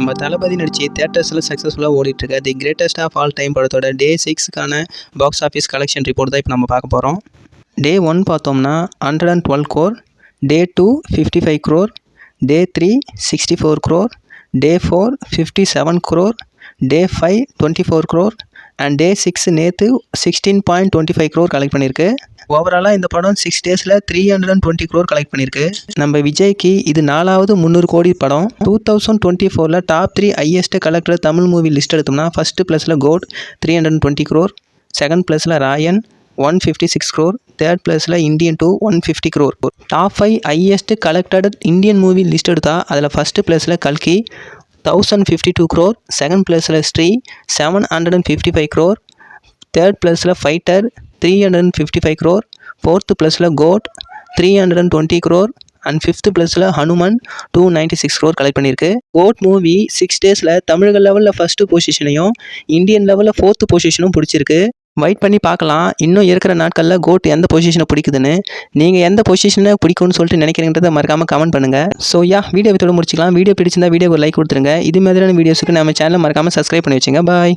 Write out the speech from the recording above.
நம்ம தளபதி நடிச்சு தேட்டர்ஸில் சக்ஸஸ்ஃபுல்லாக ஓடிட்டுருக்க the greatest of all time படத்தோட டே சிக்ஸ்க்கான பாக்ஸ் ஆஃபீஸ் கலெக்ஷன் ரிப்போர்ட் தான் இப்போ நம்ம பார்க்க போகிறோம் டே ஒன் பார்த்தோம்னா hundred and twelve crore day two fifty five crore day three sixty four crore day four fifty seven crore day five twenty four crore and day six நேற்று sixteen point twenty five crore collect பண்ணியிருக்கு ஓவராலாக இந்த படம் six டேஸில் three hundred and twenty crore collect பண்ணியிருக்கு நம்ம விஜய்க்கு இது நாலாவது முந்நூறு கோடி படம். டூ தௌசண்ட் டுவெண்ட்டி ஃபோரில் top three highest collector Tamil movie list எடுத்தோம்னா ஃபஸ்ட்டு ப்ளஸில் GOAT three hundred and twenty crore second ப்ளஸில் Raayan one fifty six crore third ப்ளஸில் Indian two one fifty crore top five highest collected Indian movie list எடுத்தால் அதில் first ப்ளஸில் கல்கி thousand fifty two crore second ப்ளஸில் Stree seven hundred and fifty five crore third ப்ளஸில் fighter three hundred and fifty five crore fourth ப்ளஸில் GOAT three hundred and twenty crore and fifth ப்ளஸில் Hanuman two ninety six crore collect பண்ணியிருக்கு. GOAT movie six டேஸில் தமிழக லெவலில் first பொசிஷனையும் Indian லெவலில் fourth பொசிஷனும் பிடிச்சிருக்கு. வெயிட் பண்ணி பார்க்கலாம். இன்னும் இருக்கிற நாட்களில் கோட் எந்த பொசிஷனை பிடிக்குதுன்னு. நீங்கள் எந்த பொசிஷனை பிடிக்கும்னு சொல்லிட்டு நினைக்கிறீங்கிறத மறக்காமல் கமெண்ட் பண்ணுங்கள் ஸோ யா வீடியோ இதோட முடிச்சிக்கலாம். வீடியோ பிடிச்சிருந்தா வீடியோ ஒரு லைக் கொடுத்துருங்க. இது மாதிரியான வீடியோஸுக்கு நம்ம சேனலை மறக்காமல் சப்ஸ்கிரைப் பண்ணி வச்சுங்க. பாய்